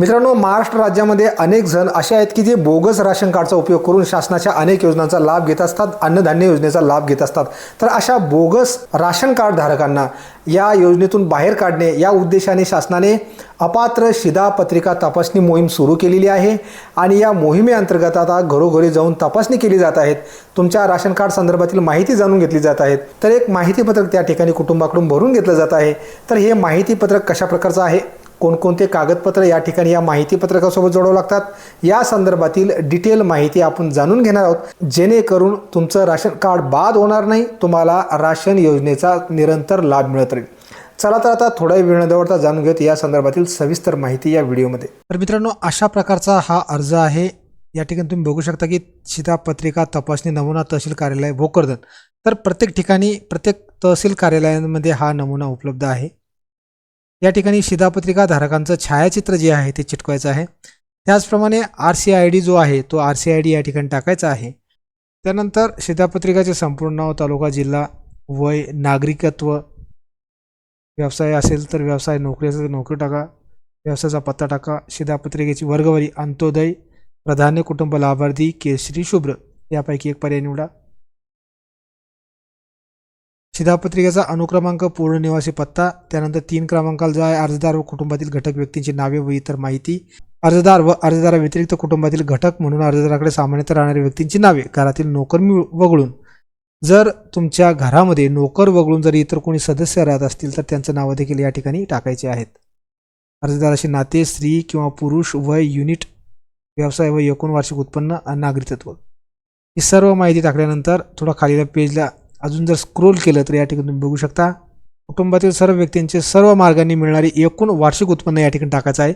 मित्रांनो महाराष्ट्र राज्यामध्ये अनेक जण असे आहेत की जे बोगस राशन कार्डचा उपयोग करून शासनाच्या अनेक योजनांचा लाभ घेत असतात अन्नधान्य योजनेचा लाभ घेत असतात. तर अशा बोगस राशन कार्ड धारकांना या योजनेतून बाहेर काढणे या उद्देशाने शासनाने अपात्र शिधापत्रिका तपासणी मोहीम सुरू केलेली आहे आणि या मोहिमेअंतर्गत आता घरोघरी जाऊन तपासणी केली जात आहेत. तुमच्या राशन कार्ड संदर्भातील माहिती जाणून घेतली जात आहेत. तर एक माहितीपत्रक त्या ठिकाणी कुटुंबाकडून भरून घेतलं जात आहे. तर हे माहितीपत्रक कशा प्रकारचं आहे? कोणकोणते कागदपत्र या ठिकाणी या माहितीपत्रकासोबत जोडावं लागतात? या संदर्भातील डिटेल माहिती आपण जाणून घेणार आहोत. जेणेकरून तुमचं राशन कार्ड बाद होणार नाही तुम्हाला राशन योजनेचा निरंतर लाभ मिळत राहील. चला तर आता थोड्या वेळ दवडता जाणून घेत या संदर्भातील सविस्तर माहिती या व्हिडिओमध्ये. तर मित्रांनो अशा प्रकारचा हा अर्ज आहे. या ठिकाणी तुम्ही बघू शकता की शिधापत्रिका तपासणी नमुना तहसील कार्यालय भोकरदन. तर प्रत्येक ठिकाणी प्रत्येक तहसील कार्यालयांमध्ये हा नमुना उपलब्ध आहे. या ठिकाणी शिधापत्रिका धारकांचं छायाचित्र जे आहे ते चिटकवायचं आहे. त्याचप्रमाणे आर सी आय डी जो आहे तो आर सी आय डी या ठिकाणी टाकायचा आहे. त्यानंतर शिधापत्रिकाचे संपूर्ण नाव तालुका जिल्हा वय नागरिकत्व व्यवसाय असेल तर व्यवसाय नोकरी असेल तर नोकरी टाका व्यवसायाचा पत्ता टाका शिधापत्रिकेची वर्गवारी अंत्योदय प्राधान्य कुटुंब लाभार्थी केशरी शुभ्र यापैकी एक पर्याय निवडा. शिधापत्रिकेचा अनुक्रमांक पूर्ण निवासी पत्ता त्यानंतर तीन क्रमांकाला जो आहे अर्जदार व कुटुंबातील घटक व्यक्तींची नावे व इतर माहिती अर्जदार व अर्जदाराव्यतिरिक्त कुटुंबातील घटक म्हणून अर्जदाराकडे सामान्यतः राहणाऱ्या व्यक्तींची नावे घरातील नोकर मिळ- वगळून. जर तुमच्या घरामध्ये नोकर वगळून जर इतर कोणी सदस्य राहत असतील तर त्यांचं नावं देखील या ठिकाणी टाकायचे आहेत. अर्जदाराचे नाते स्त्री किंवा पुरुष वय युनिट व्यवसाय व एकूण वार्षिक उत्पन्न आणि नागरिकत्व. ही सर्व माहिती टाकल्यानंतर थोडा खालीला पेजला अजून जर स्क्रोल केलं तर या ठिकाणी तुम्ही बघू शकता. कुटुंबातील सर्व व्यक्तींचे सर्व मार्गांनी मिळणारी एकूण वार्षिक उत्पन्न या ठिकाणी टाकायचं आहे.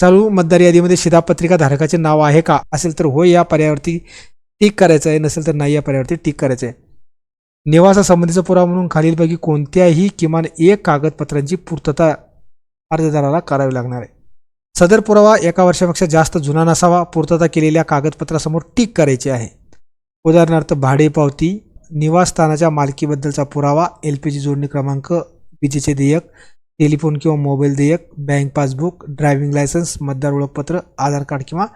चालू मतदार यादीमध्ये शिधापत्रिका धारकाचे नाव आहे का? असेल तर होय या पर्यायावरती टिक करायचं आहे. नसेल तर नाही या पर्यायावरती टिक करायचं आहे. निवासासंबंधीचा पुरावा म्हणून खालीलपैकी कोणत्याही किमान एक कागदपत्रांची पूर्तता अर्जदाराला करावी लागणार आहे. सदर पुरावा एका वर्षापेक्षा जास्त जुना नसावा. पूर्तता केलेल्या कागदपत्रासमोर टिक करायची आहे. उदाहरणार्थ भाडे पावती निवासस्थानाच्या मालकीबद्दलचा पुरावा एल पी जी जोडणी क्रमांक विजेचे देयक टेलिफोन किंवा मोबाईल देयक बँक पासबुक ड्रायव्हिंग लायसन्स मतदार ओळखपत्र आधार कार्ड किंवा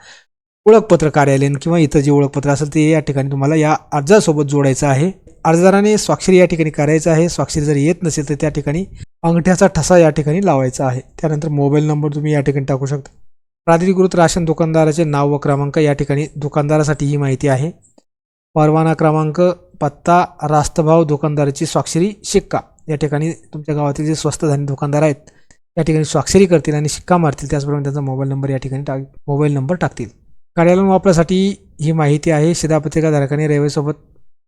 ओळखपत्र कार्यालयीन किंवा इतर जे ओळखपत्र असेल ते या ठिकाणी तुम्हाला या अर्जासोबत जोडायचं आहे. अर्जदाराने स्वाक्षरी या ठिकाणी करायचं आहे. स्वाक्षरी जर येत नसेल तर त्या ठिकाणी अंगठ्याचा ठसा या ठिकाणी लावायचा आहे. त्यानंतर मोबाईल नंबर तुम्ही या ठिकाणी टाकू शकता. प्राधिकृत राशन दुकानदाराचे नाव व क्रमांक या ठिकाणी दुकानदारासाठी ही माहिती आहे. परवाना क्रमांक पत्ता रास्तभाव दुकानदाराची स्वाक्षरी शिक्का. या ठिकाणी तुमच्या गावातील जे स्वस्त धान्य दुकानदार आहेत या ठिकाणी स्वाक्षरी करतील आणि शिक्का मारतील. त्याचप्रमाणे त्यांचा मोबाईल नंबर या ठिकाणी टाक मोबाईल नंबर टाकतील. कार्यालयीन वापरासाठी ही माहिती आहे. शिधापत्रिकाधारकाने रेल्वेसोबत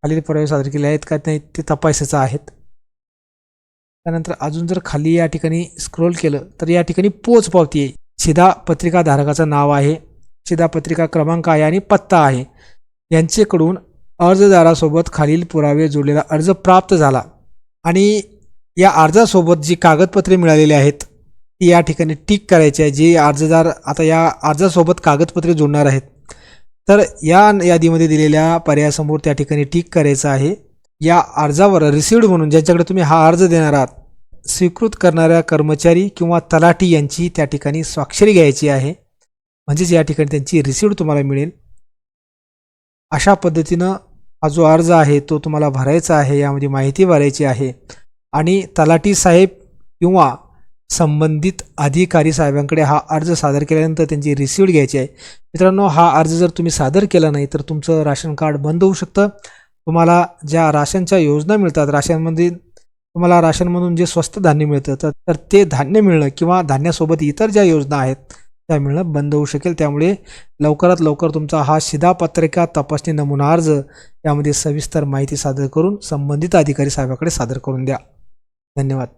खालील पुरावे सादर केले आहेत का नाही ते तपासायचं आहेत. त्यानंतर अजून जर खाली या ठिकाणी स्क्रोल केलं तर या ठिकाणी पोच पावती आहे. शिधापत्रिका पत्रिकाधारकाचं नाव आहे. शिधापत्रिका क्रमांक आहे आणि पत्ता आहे. यांच्याकडून अर्जदारासोबत खालील पुरावे जोडलेला अर्ज प्राप्त झाला. आणि या अर्जासोबत जी कागदपत्रे मिळालेली आहेत ती या ठिकाणी टिक करायची आहे. जे अर्जदार आता या अर्जासोबत कागदपत्रे जोडणार आहेत तर या यादीमध्ये दिलेल्या पर्यायासमोर त्या ठिकाणी टिक करायचं आहे. या अर्जावर रिसिव्ड म्हणून ज्यांच्याकडे तुम्ही हा अर्ज देणार आहात स्वीकृत करणाऱ्या कर्मचारी किंवा तलाठी यांची त्या ठिकाणी स्वाक्षरी घ्यायची आहे. म्हणजेच या ठिकाणी त्यांची रिसिव्ड तुम्हाला मिळेल. अशा पद्धतीनं हा जो अर्ज आहे तो तुम्हाला भरायचा आहे यामध्ये माहिती भरायची आहे. आणि तलाठी साहेब किंवा संबंधित अधिकारी साहेबांकडे हा अर्ज सादर केल्यानंतर त्यांची रिसिव्ड घ्यायची आहे. मित्रांनो हा अर्ज जर तुम्ही सादर केला नाही तर तुमचं राशन कार्ड बंद होऊ शकतं. तुम्हाला ज्या राशनच्या योजना मिळतात राशनमध्ये तुम्हाला राशनमधून जे स्वस्त धान्य मिळतं तर तर ते धान्य मिळणं किंवा धान्यासोबत इतर ज्या योजना आहेत त्या मिळणं बंद होऊ शकेल. त्यामुळे लवकरात लवकर तुमचा हा शिधापत्रिका तपासणी नमुना अर्ज यामध्ये सविस्तर माहिती सादर करून संबंधित अधिकारी साहेबाकडे सादर करून द्या. धन्यवाद.